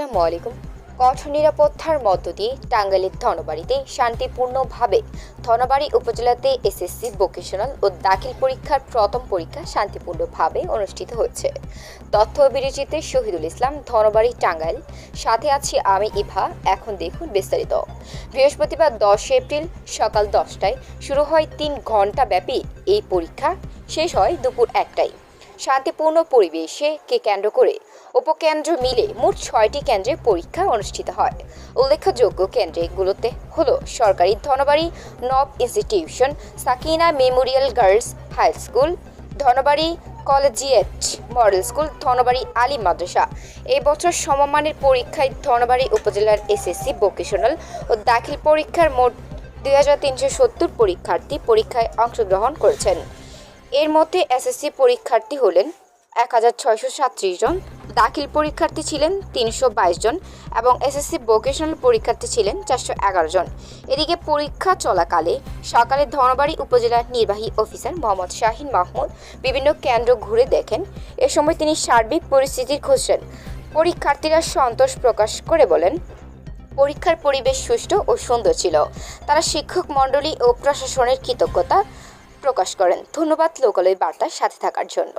আসসালামু আলাইকুম কঠোর নিরাপত্তার মধ্য দিয়ে টাঙ্গাইলের ধনবাড়িতে শান্তিপূর্ণভাবে ধনবাড়ি উপজেলাতে এসএসসি ভোকেশনাল ও দাখিল পরীক্ষার প্রথম পরীক্ষা শান্তিপূর্ণভাবে অনুষ্ঠিত হয়েছে। তথ্য অভিরুচিতে শহীদুল ইসলাম, ধনবাড়ি, টাঙ্গাইল। সাথে আছি আমি ইভা। এখন দেখুন বিস্তারিত। বৃহস্পতিবার দশ এপ্রিল সকাল দশটায় শুরু হয় তিন ঘণ্টা ব্যাপী এই পরীক্ষা। শেষ হয় দুপুর একটায়। শান্তিপূর্ণ পরিবেশে কে কেন্দ্র করে উপকেন্দ্র মিলে মোট ছয়টি কেন্দ্রে পরীক্ষা অনুষ্ঠিত হয়। উল্লেখযোগ্য কেন্দ্রগুলোতে হলো সরকারি Dhanbari, Naba institution, Sakina memorial girls high school, Dhanbari collegiate model school, Dhanbari Ali Madrasa. এই বছর সমমানের পরীক্ষায় ধনবাড়ি উপজেলার এসএসসি ভোকেশনাল ও দাখিল পরীক্ষার মোট দুই হাজার তিনশো সত্তর পরীক্ষার্থী পরীক্ষায় অংশগ্রহণ করেছেন। এর মধ্যে এসএসসি পরীক্ষার্থী হলেন এক হাজার ছয়শো সাতত্রিশ জন, দাখিল পরীক্ষার্থী ছিলেন তিনশো বাইশ জন এবং এসএসসি ভোকেশনাল পরীক্ষার্থী ছিলেন চারশো এগারো জন। এদিকে পরীক্ষা চলাকালে সকালে ধনবাড়ি উপজেলার নির্বাহী অফিসার মোহাম্মদ শাহিন মাহমুদ বিভিন্ন কেন্দ্র ঘুরে দেখেন, এ সময় তিনি সার্বিক পরিস্থিতির খোঁজেন পরীক্ষার্থীরা সন্তোষ প্রকাশ করে বলেন, পরীক্ষার পরিবেশ সুষ্ঠু ও সুন্দর ছিল। তারা শিক্ষক মণ্ডলী ও প্রশাসনের কৃতজ্ঞতা প্রকাশ করেন। ধন্যবাদ, লোকালয় বার্তার সাথে থাকার জন্য।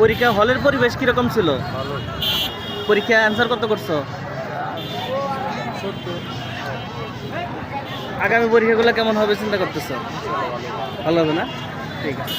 পরীক্ষা হলের পরিবেশ কীরকম ছিল? পরীক্ষা অ্যান্সার কত করছ? আগামী পরীক্ষাগুলো কেমন হবে চিন্তা করতেছ? ভালো হবে না? ঠিক আছে।